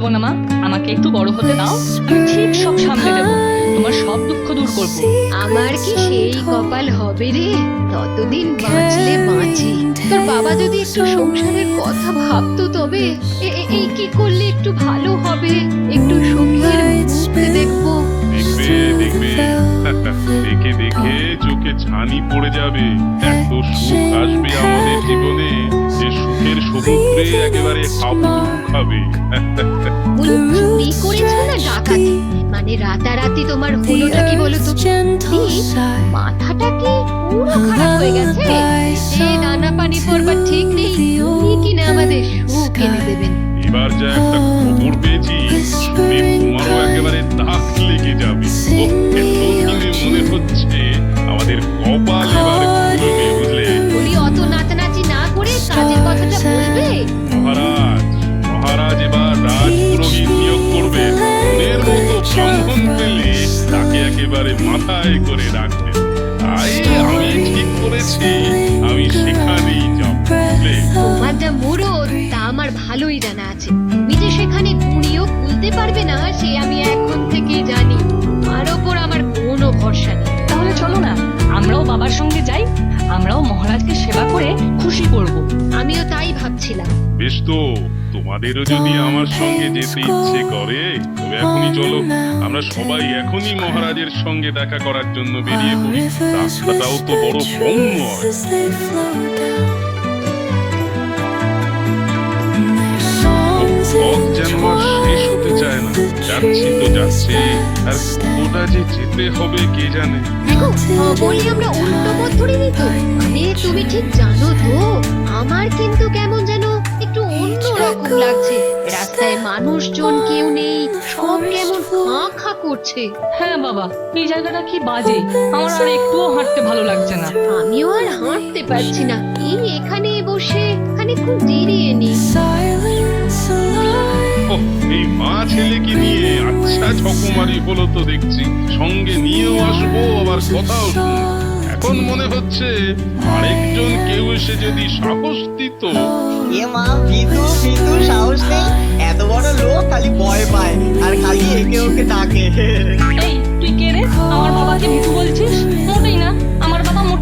ভেবো না, মা? আমাকে একটু বড় হতে দাও। ঠিক সব সামলে দেবো তোমার সব দুঃখ দূর করব। আমার কি সেই কপাল হবে রে? ততদিন বাঁচলে বাঁচি। তোর বাবা যদি একটু সংসারের কথা ভাবতো তবে এই কি করলে একটু ভালো হবে? একটু সুখের মুখ দেখব। দেখবে। দেখবে। দেখে দেখে চোখে ছানি পড়ে যাবে। এত সুখ আসবে আমাদের জীবনে যে সুখের সমুদ্রে একেবারে হাবুডুবু খাবে। চুরি করেছ না ডাকাতি? মানে রাতারাতি তোমার হলোটা কি বলো তো মাথাটা কি পুরো খারাপ হয়ে গেছে? এ দানা পানি পড়বার ঠিক নেই। উনি কিনা আমাদের সুখ এনে দেবেন? এবার যা একটা একেবারে মাথায় করে রাখবে। তাই আমি ঠিক করেছি। আমি সেখানেই যাব তোমার যা মুরদ তা আমার ভালোই জানা আছে। তুমি যে সেখানে গুঁড়িও খুলতে পারবে না সে আমি এখন থেকে জানি। আর ওপর আমার কোনো ভরসা নেই। তাহলে চলো না আমরাও বাবার সঙ্গে যাই। আমরাও মহারাজকে সেবা করে খুশি করব। আমিও তাই ভাবছিলাম। বেশ তো তোমাদেরও যদি আমার সঙ্গে যেতে ইচ্ছে করে তবে এখনই চলো। আমরা সবাই এখনই মহারাজের সঙ্গে দেখা করার জন্য বেরিয়ে পড়ি। রাস্তাটাও তো বড় পথ যেন শেষ না। যাচ্ছি তো যাচ্ছি। আর ওটা যে যেতে হবে কে জানে? বলি আমরা উল্টো পথ ধরে নি তো মানে তুমি ঠিক জানো তো আমার কিন্তু কেমন যেন একটু অন্য রকম লাগছে। রাস্তায় মানুষজন কেউ নেই সব কেমন খাঁ খাঁ করছে। হ্যাঁ বাবা এই জায়গাটা কি বাজে? আমার আর একটুও হাঁটতে ভালো লাগছে না। আমিও আর হাঁটতে পারছি না। এই এখানে বসে খানিকক্ষণ জিরিয়ে নি। ওহ, এই মা ছেলেকে নিয়ে আচ্ছা ঠকুমারি হলো তো দেখছি। সঙ্গে নিয়েও আসব আবার কথাও শুনব। এখন মনে হচ্ছে আরেকজন কেউ এসে যদি সাহস দিত। এ মা ভিতু ভিতু সাহস নেই। এত বড় লোক খালি ভয় পায়। আর খালি একে ওকে ডাকে। এই তুই কে রে? আমার বাবাকে ভিতু বলছিস? মোটেই না।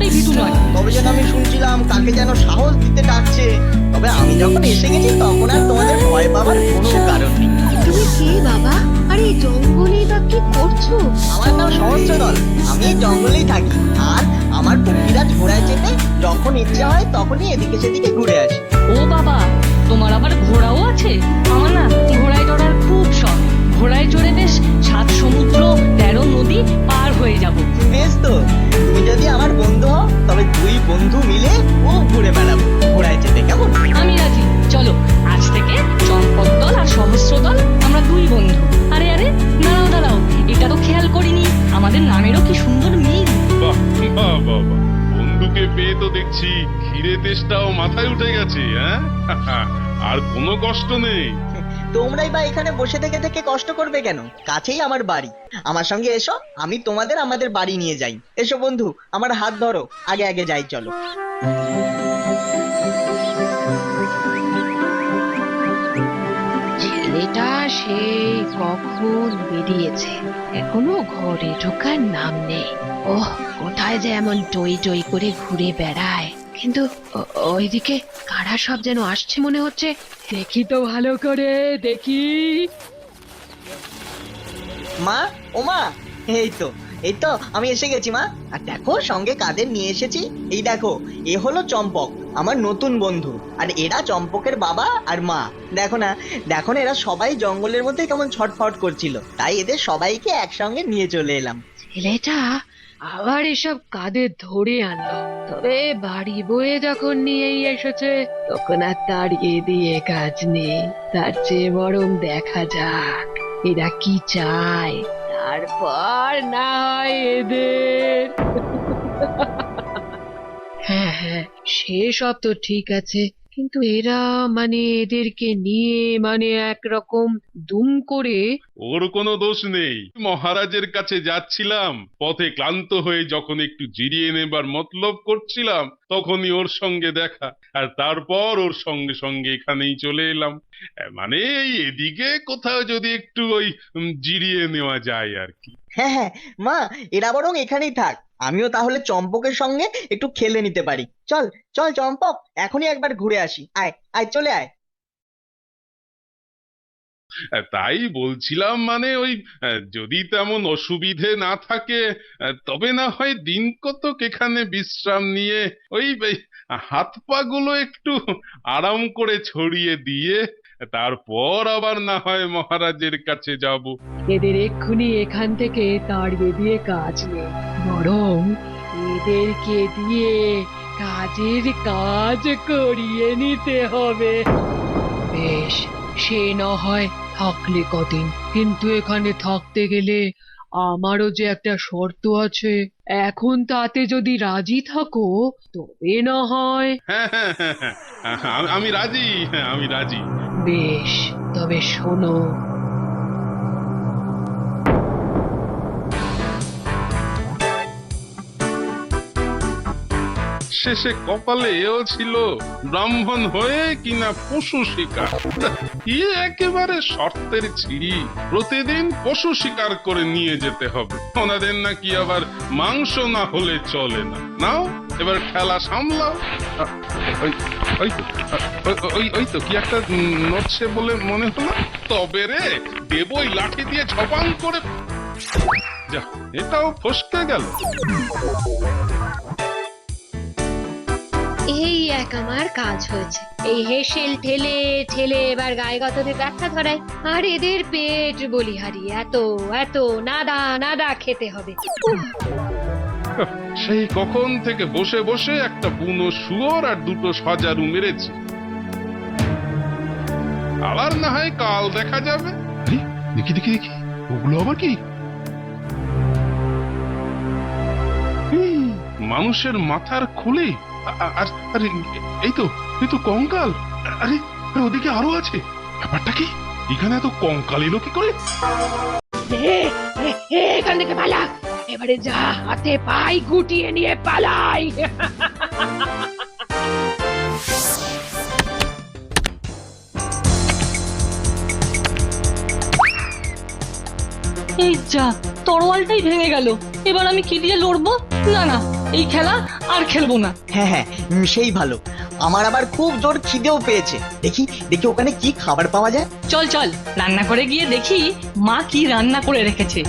মোটেই ভিতু নয় তবে যেন আমি শুনছিলাম কাকে যেন সাহস দিতে ডাকছে। তবে আমি যখন এসে গেছি তখন আর তোমাদের ভয় পাওয়ার কোনো কারণ নেই। তুমি কে বাবা? আরে জঙ্গলে বা কি করছ? আমার নাম সহস্র দল আমি এই জঙ্গলেই থাকি। আর আমার পক্ষীরাজ ঘোড়ায় যেতে যখন ইচ্ছে হয় তখনই এদিকে সেদিকে ঘুরে আসি। ও বাবা তোমার আবার ঘোড়াও আছে? আমার না বন্ধুকে পেয়ে তো দেখছি ক্ষীরে তেষ্টাও মাথায় উঠে গেছে হ্যাঁ? আর কোনো কষ্ট নেই। তোমরাই বা এখানে বসে থেকে থেকে কষ্ট করবে কেন? কাছেই আমার বাড়ি। আমার সঙ্গে এসো আমি তোমাদের আমাদের বাড়ি নিয়ে যাই। এসো বন্ধু আমার হাত ধরো। আগে আগে যাই চলো। ছেলেটা সেই কখন বেরিয়েছে? এখনও ঘরে ঢোকার নাম নেই। ওহ, কোথায় যে এমন টই টই করে ঘুরে বেড়ায়। কিন্তু ওইদিকে কারা সব যেন আসছে মনে হচ্ছে। দেখি তো ভালো করে, দেখি। মা ও মা এই তো। এই তো, আমি এসে গেছি, মা। আর দেখো, সঙ্গে কাদের নিয়ে এসেছি? এই দেখো, এ হলো চম্পক, আমার নতুন বন্ধু। আর এরা চম্পকের বাবা আর মা। দেখো না দেখো না, এরা সবাই জঙ্গলের মধ্যে কেমন ছটফট করছিল। তাই এদের সবাইকে একসঙ্গে নিয়ে চলে এলাম। ছেলেটা আবার এসব কাদের ধরে আনলো? তবে বাড়ি বয়ে যখন নিয়েই এসেছে, তখন আর তাড়িয়ে দিয়ে কাজ নেই। তার চেয়ে বরং দেখা যাক, এরা কি চায়। তারপর না হয় এদের। হ্যাঁ হ্যাঁ সেসব তো ঠিক আছে। কিন্তু এরা মানে এদেরকে নিয়ে মানে একরকম দুম করে ওর কোনো দোষ নেই। মহারাজের কাছে যাচ্ছিলাম পথে ক্লান্ত হয়ে যখন একটু জিরিয়ে নেবার মতলব করছিলাম তখনই ওর সঙ্গে দেখা আর তারপর ওর সঙ্গে সঙ্গে এখানেই চলে এলাম। মানে এই এদিকে কোথাও যদি একটু ওই উম, জিরিয়ে নেওয়া যায় আর কি। হ্যাঁ হ্যাঁ মা এরা বরং এখানেই থাক। আমিও তাহলে চম্পকের সঙ্গে একটু খেলে নিতে পারি। চল চল চম্পক, এখনই একবার ঘুরে আসি। আয় আয়, চলে আয়। তাই বলছিলাম মানে ওই যদি তেমন অসুবিধে না থাকে তবে না হয় দিন কতক এখানে বিশ্রাম নিয়ে ওই হাত পা গুলো একটু আরাম করে ছড়িয়ে দিয়ে তারপর আবার না হয় মহারাজের কাছে যাব। এদের এক্ষুনি এখান থেকে তাড়িয়ে দিয়ে কাজ নেই। বরং এদেরকে দিয়ে কাজের কাজ করিয়ে নিতে হবে। বেশ সে না হয় থাকলে কদিন। কিন্তু এখানে থাকতে গেলে আমারও যে একটা শর্ত আছে। এখন তাতে যদি রাজি থাকো তবে না হয় হ্যাঁ হ্যাঁ হ্যাঁ হ্যাঁ আমি- আমি রাজি হ্যাঁ আমি রাজি। বেশ তবে শোনো শেষে কপালে এও ছিল ব্রাহ্মণ হয়ে কিনা পশু শিকার। কি একেবারে শর্তের ছিড়ি। প্রতিদিন পশু শিকার করে নিয়ে যেতে হবে। ওনাদের নাকি আবার মাংস না হলে চলে না। নাও এবার খেলা সামলাও। ওই তো, কি একটা নড়ছে বলে মনে হলো? তবে রে দেবই লাঠি দিয়ে ঝপাং করে যা এটাও ফসকে গেল। এই এক আমার কাজ হয়েছে। এই হেসেল ঠেলে ঠেলে এবার গায়ে ব্যথা ধরায় আর এদের পেট বলিহারি এত এত নাদা নাদা খেতে হবে। সেই কখন থেকে বসে বসে একটা বুনো শুয়োর আর দুটো সজারু মেরেছি। আবার না হয় কাল দেখা যাবে। দেখি দেখি দেখি ওগুলো আবার কি? মানুষের মাথার খুলে। আর আরে এই তো এই তো কঙ্কাল। আরে আরে, ওদিকে আরও আছে। ব্যাপারটা কি? এখানে এত কঙ্কাল এলো কি করে? এখান থেকে পালা। এবারে যা হাতে পাই গুটিয়ে নিয়ে পালাই। এই যা তরোয়ালটাই ভেঙে গেল। এবার আমি কি দিয়ে লড়বো? না না এই খেলা আর খেলব না। হ্যাঁ হ্যাঁ উম, সেই ভালো। আমার আবার খুব জোর খিদেও পেয়েছে। দেখি দেখি ওখানে কি খাবার পাওয়া যায়। চল চল রান্না করে গিয়ে দেখি মা কি রান্না করে রেখেছে।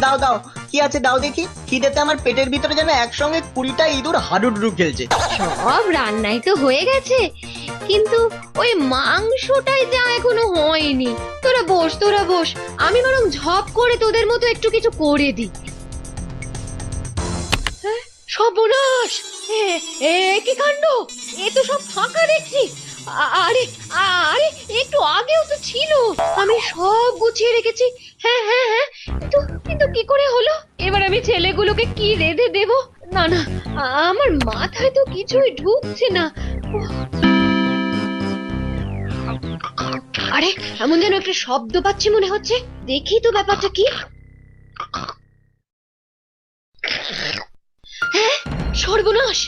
দাও দাও কি আছে দাও দেখি? খিদেতে আমার পেটের ভিতরে যেন একসঙ্গে কুড়িটা ইঁদুর হাডুডুডু খেলছে। সব রান্নাই তো হয়ে গেছে। কিন্তু ওই মাংসটাই যা এখনও হয়নি। তোরা বস তোরা বস। আমি বরং ঝপ করে তোদের মতো একটু কিছু করে দিই। সর্বনাশ! এ, কি কাণ্ড? এ তো সব ফাঁকা দেখছি। আরে আরে, একটু আগেও তো ছিল। আমি সব গুছিয়ে রেখেছি। হ্যাঁ হ্যাঁ হ্যাঁ। কিন্তু কিন্তু কি করে হলো? এবার আমি ছেলেগুলোকে কি রেঁধে দেব? না না, আমার মাথায় তো কিছুই ঢুকছে না। আরে, এমন যেন একটা শব্দ পাচ্ছি মনে হচ্ছে। দেখি তো ব্যাপারটা কি। হ্যাঁ সর্বনাশ।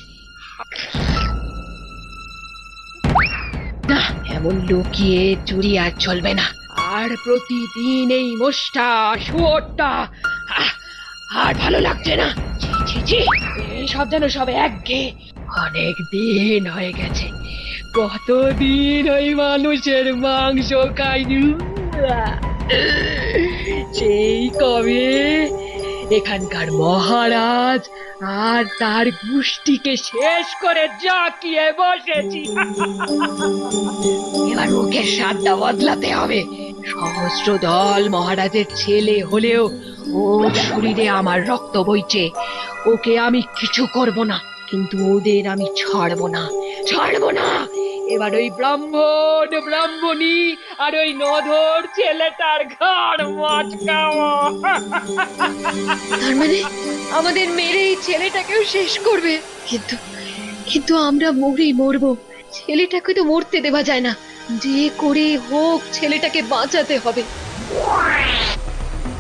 না, এমন লুকিয়ে চুরি আর চলবে না। আর প্রতিদিন এই মোষটা, শুয়োরটা আর ভালো লাগছে না। ছি সব যেন সব একঘেয়ে অনেক দিন হয়ে গেছে। কতদিন ওই মানুষের মাংস খাইনি? সেই কবে এখানকার মহারাজ আর তার গোষ্ঠীকে শেষ করে জাকিয়ে বসেছি। এবার ওকে স্বাদটা বদলাতে হবে। সহস্র দল মহারাজের ছেলে হলেও ওর শরীরে আমার রক্ত বইছে। ওকে আমি কিছু করব না, কিন্তু ওদের আমি ছাড়বো না। ছাড়বো না। এবার ওই ব্রাহ্মণ ব্রাহ্মণী আর ওই নধর ছেলেটার ঘর মচকাও। তার মানে? আমাদের মেরে এই ছেলেটাকেও শেষ করবে। কিন্তু কিন্তু আমরা মরেই মরবো। ছেলেটাকে তো মরতে দেওয়া যায় না। যে করে হোক ছেলেটাকে বাঁচাতে হবে।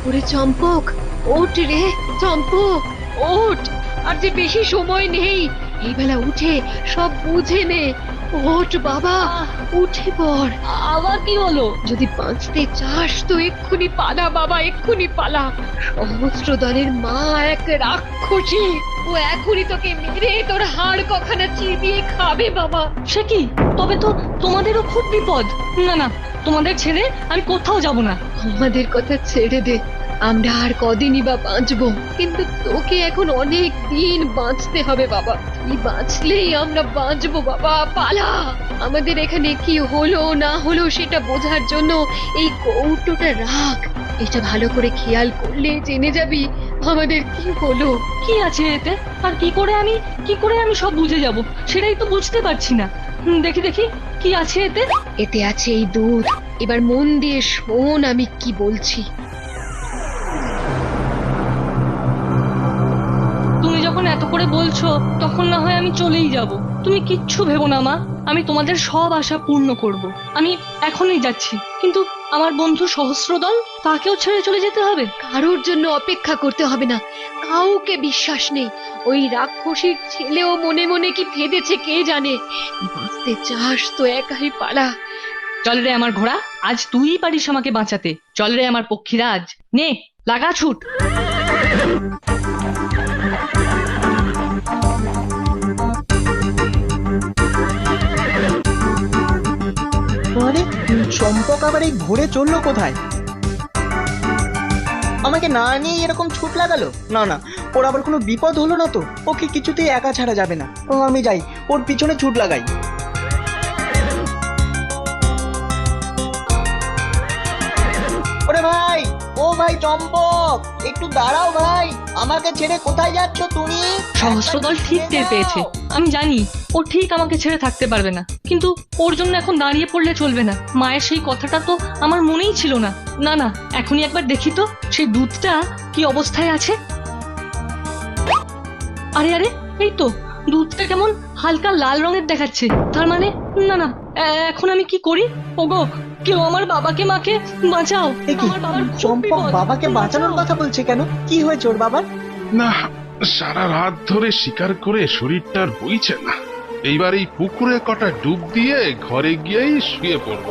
ওরে চম্পক ওঠ রে চম্পক ওঠ। আর যে বেশি সময় নেই এই বেলা উঠে সব বুঝে নে। ওঠ বাবা উঠে পড়। আবার কি হলো? যদি বাঁচতে চাস তো এক্ষুনি পালা বাবা এক্ষুনি পালা। সহস্র দলের মা এক রাক্ষসী। ও এখনই তোকে মেরে তোর হাড় কখানা চিবিয়ে খাবে বাবা। সে কি? তবে তো তোমাদেরও খুব বিপদ। না না তোমাদের ছেড়ে আমি কোথাও যাব না। আমাদের কথা ছেড়ে দে। আমরা আর কদিনই বা বাঁচবো কিন্তু তোকে এখন অনেক দিন বাঁচতে হবে বাবা। তুই বাঁচলেই আমরা বাঁচবো বাবা পালা! আমাদের এখানে কি হলো না হলো সেটা বোঝার জন্য এই কৌটোটা রাখ। এটা ভালো করে খেয়াল করলে জেনে যাবি আমাদের কি হলো। কি আছে এতে? আর কি করে আমি কি করে আমি সব বুঝে যাব? সেটাই তো বুঝতে পারছি না। দেখি দেখি কি আছে এতে? এতে আছে এই দুধ। এবার মন দিয়ে শোন আমি কি বলছি। এত করে বলছো তখন না হয় আমি চলেই যাব। তুমি কিচ্ছু ভেবো না মা। আমি তোমাদের সব আশা পূর্ণ করব। আমি এখনই যাচ্ছি। কিন্তু আমার বন্ধু সহস্রদল তাকেও ছেড়ে চলে যেতে হবে? কারোর জন্য অপেক্ষা করতে হবে না। কাউকে বিশ্বাস নেই। ওই রাক্ষসীর ছেলেও মনে মনে কি ভেবেছে কে জানে? বাঁচতে চাস তো একাই পালা। চল রে আমার ঘোড়া আজ তুই পারিস আমাকে বাঁচাতে। চল রে আমার পক্ষীরাজ। নে লাগা ছুট। চম্পক আবার এই ঘুরে চলল কোথায়? আমাকে না নিয়ে এরকম ছুট লাগালো? না না, ওর আবার কোনো বিপদ হলো না তো? ওকে কিছুতেই একা ছাড়া যাবে না। ও, আমি যাই, ওর পিছনে ছুট লাগাই। ভাই চম্পক একটু দাঁড়াও ভাই আমাকে ছেড়ে কোথায় যাচ্ছ তুমি? সহস্রদল ঠিক টের পেয়েছে। আমি জানি ও ঠিক আমাকে ছেড়ে থাকতে পারবে না। কিন্তু ওর জন্য এখন দাঁড়িয়ে পড়লে চলবে না। মায়ের সেই কথাটা তো আমার মনেই ছিল না। না না এখনই একবার দেখি তো সেই দুধটা কি অবস্থায় আছে? আরে আরে এই তো দুধটা কেমন হালকা লাল রঙের দেখাচ্ছে। তার মানে না না এখন আমি কি করি? ওগো কেউ আমার বাবাকে মাকে বাঁচাও। আমার বাবার চম্পক বাবাকে বাঁচানোর কথা বলছে কেন? কি হয়েছে ওর বাবার? না সারা রাত ধরে শিকার করে শরীরটা আর বইছে না। এইবার এই পুকুরে কটা ডুব দিয়ে ঘরে গিয়েই শুয়ে পড়ব।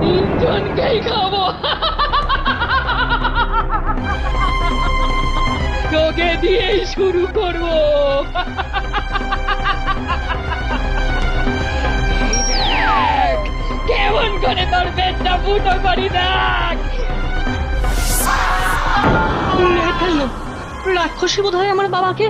তিনজনকেই খাব তোকে দিয়ে শুরু করব। কেমন করে তোর পেটটা ফুটো করি দেখ। ফেলল। রাক্ষসী বোধহয় আমার বাবাকে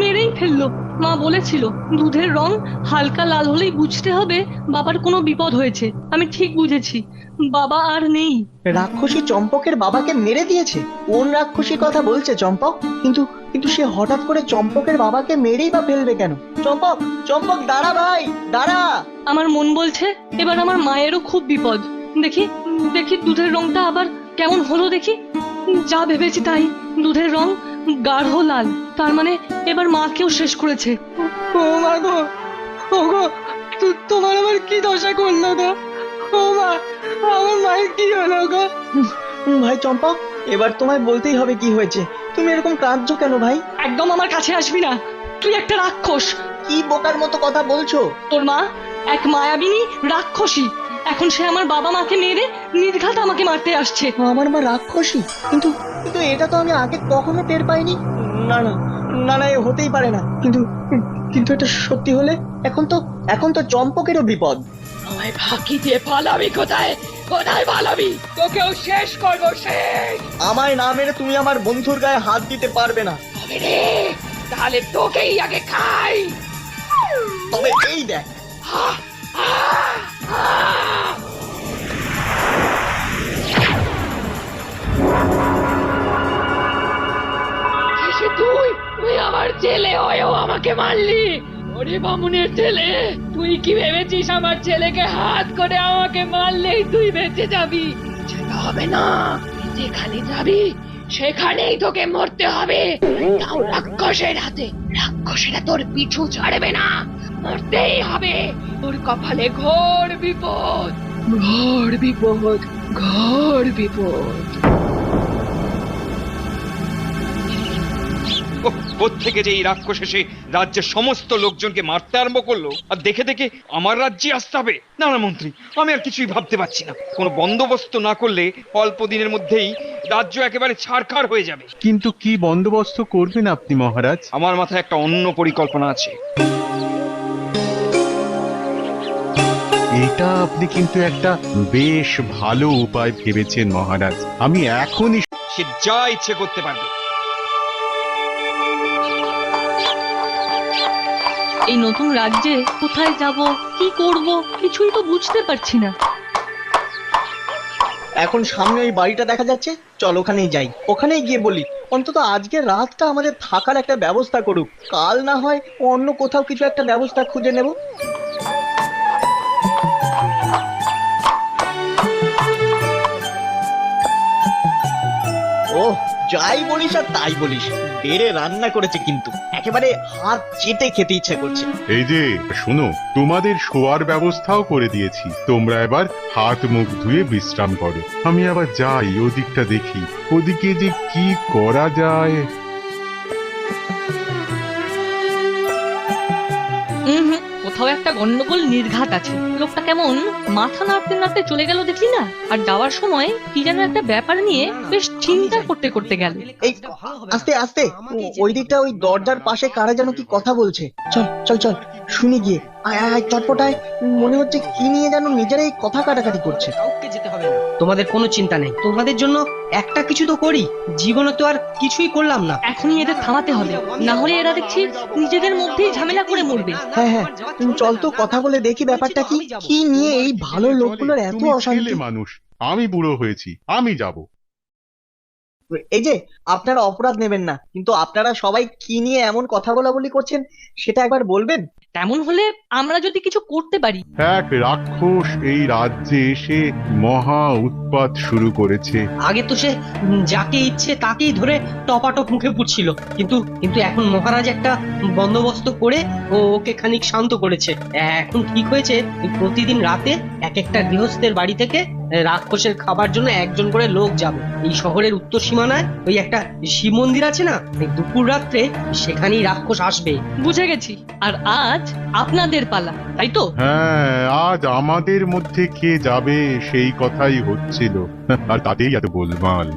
মেরেই ফেলল। মা বলেছিল দুধের রং হালকা লাল হলেই বুঝতে হবে বাবার কোনো বিপদ হয়েছে। আমি ঠিক বুঝেছি বাবা আর নেই। রাক্ষসী চম্পকের বাবাকে মেরে দিয়েছে? কোন রাক্ষসীর কথা বলছে চম্পক? কিন্তু কিন্তু সে হঠাৎ করে চম্পকের বাবাকে মেরেই বা ফেলবে কেন? চম্পক চম্পক দাঁড়া ভাই দাঁড়া। আমার মন বলছে এবার আমার মায়েরও খুব বিপদ। দেখি দেখি দুধের রংটা আবার কেমন হলো দেখি। যা ভেবেছি তাই দুধের রং গাঢ় লাল। তার মানে এবার মাকেও শেষ করেছে। ও মা গো ও গো তোমার আবার কি দশা করল গো? ও মা আমার মায়ের কি হলো গো? ভাই চম্পক এবার তোমায় বলতেই হবে কি হয়েছে। তুমি এরকম কাঁদছো কেন ভাই? একদম আমার কাছে আসবি না। তুই একটা রাক্ষস। কি বোকার মতো কথা বলছো? তোর মা এক মায়াবিনী রাক্ষসী। এখন সে আমার বাবা মাকে মেরে নির্ঘাত আমাকে মারতে আসছে। আমার মা রাক্ষসী কিন্তু কিন্তু এটা তো আমি আগে কখনো টের পাইনি। না না না না এ হতেই পারে না। কিন্তু কিন্তু এটা সত্যি হলে এখন তো এখন তো চম্পকেরও বিপদ। আমায় ফাঁকি দিয়ে পালাবি কোথায়? কোথায় পালাবি? তোকেও শেষ করব শেষ! আমায় না মেরে তুমি আমার বন্ধুর গায়ে হাত দিতে পারবে না। রে! তাহলে তোকেই আগে খাই! তবে এই দেখ। শেষে ছেলে হয়েও আমাকে মারলি। ওরে বামুনের ছেলে, তুই কি ভেবেছিস আমার ছেলেকে হাত করে আমাকে মারলেই তুই বেঁচে যাবি? সেটা হবে না, যেখানে যাবি, সেখানেই তোকে মরতে হবে। তাও রাক্ষসের হাতে, রাক্ষসেরা তোর পিছু ছাড়বে না, মরতেই হবে। তোর কপালে ঘোর বিপদ ঘোর বিপদ ঘোর বিপদ। থেকে যে এই রাক্ষস এসে রাজ্যের সমস্ত লোকজনকে মারতে আরম্ভ করল আর দেখে দেখে আমার রাজ্যে আসতে হবে। না না মন্ত্রী আমি আর কিছুই ভাবতে পারছি না। কোনো বন্দোবস্ত না করলে অল্প দিনের মধ্যেই রাজ্য একেবারে ছাড়খাড় হয়ে যাবে। কিন্তু কি বন্দোবস্ত করবেন আপনি মহারাজ? আমার মাথায় একটা অন্য পরিকল্পনা আছে। এটা আপনি কিন্তু একটা বেশ ভালো উপায় ভেবেছেন মহারাজ। আমি এখনই সে যা ইচ্ছে করতে পারবে। এই নতুন রাজ্যে কোথায় যাব, কি করব, কিছুই তো বুঝতে পারছি না। এখন সামনে ওই বাড়িটা দেখা যাচ্ছে, চল ওখানেই যাই। ওখানেই গিয়ে বলি, অন্তত আজকে রাতটা আমাদের থাকার একটা ব্যবস্থা করুক। কাল না হয় অন্য কোথাও কিছু একটা ব্যবস্থা খুঁজে নেব। যাই বলিস আর তাই বলিস বেড়ে রান্না করেছে কিন্তু। একেবারে হাত চেটে খেতে ইচ্ছে করছে। এই যে শোনো তোমাদের শোয়ার ব্যবস্থাও করে দিয়েছি। তোমরা এবার হাত মুখ ধুয়ে বিশ্রাম করো। আমি আবার যাই ওদিকটা দেখি। ওদিকে যে কি করা যায়। কোথাও একটা গন্ডগোল নির্ঘাত আছে। লোকটা কেমন মাথা নাড়তে নাড়তে চলে গেল দেখলি না? আর যাওয়ার সময় কি যেন একটা ব্যাপার নিয়ে বেশ চিন্তা করতে করতে গেল। আস্তে আস্তে, ওই দিকটা ওই দরজার পাশে কারা যেন কি কথা বলছে। চল চল চল, শুনি গিয়ে। আয় আয় চটপটায় মনে হচ্ছে কি নিয়ে যেন নিজেরাই কথা কাটাকাটি করছে। তোমাদের কোনো চিন্তা নেই। তোমাদের জন্য একটা কিছু তো করি। জীবনে তো আর কিছুই করলাম না। এখনই এদের থামাতে হবে। না হলে এরা দেখছি নিজেদের মধ্যেই ঝামেলা করে মরবে। হ্যাঁ হ্যাঁ। তুমি চল তো কথা বলে দেখি ব্যাপারটা কি। কি নিয়ে এই ভালো লোকগুলোর এত তুমি অশান্তি? ছেলে মানুষ। আমি বুড়ো হয়েছি। আমি যাব। এই যে আপনারা অপরাধ নেবেন না। কিন্তু আপনারা সবাই কি নিয়ে এমন কথা বলা বলি করছেন সেটা একবার বলবেন? তেমন হলে আমরা যদি কিছু করতে পারি। এক রাক্ষস এই রাজ্যে এসে মহা উৎপাত শুরু করেছে। আগে তো সে যাকে ইচ্ছে তাকেই ধরে টপাটপ মুখে পুচ্ছিল কিন্তু কিন্তু এখন মহারাজ একটা বন্দোবস্ত করে ও ওকে খানিক শান্ত করেছে। এখন ঠিক হয়েছে প্রতিদিন রাতে এক একটা গৃহস্থের বাড়ি থেকে রাক্ষসের খাবার জন্য একজন করে লোক যাবে। এই শহরের উত্তর সীমানায় ওই একটা শিব মন্দির আছে না? দুপুর রাত্রে সেখানেই রাক্ষস আসবে। বুঝে গেছি। আর আপনাদের পালা, তাই তো? হ্যাঁ আজ আমাদের মধ্যে কে যাবে সেই কথাই হচ্ছিল। আর তাতেই এত গোলমাল।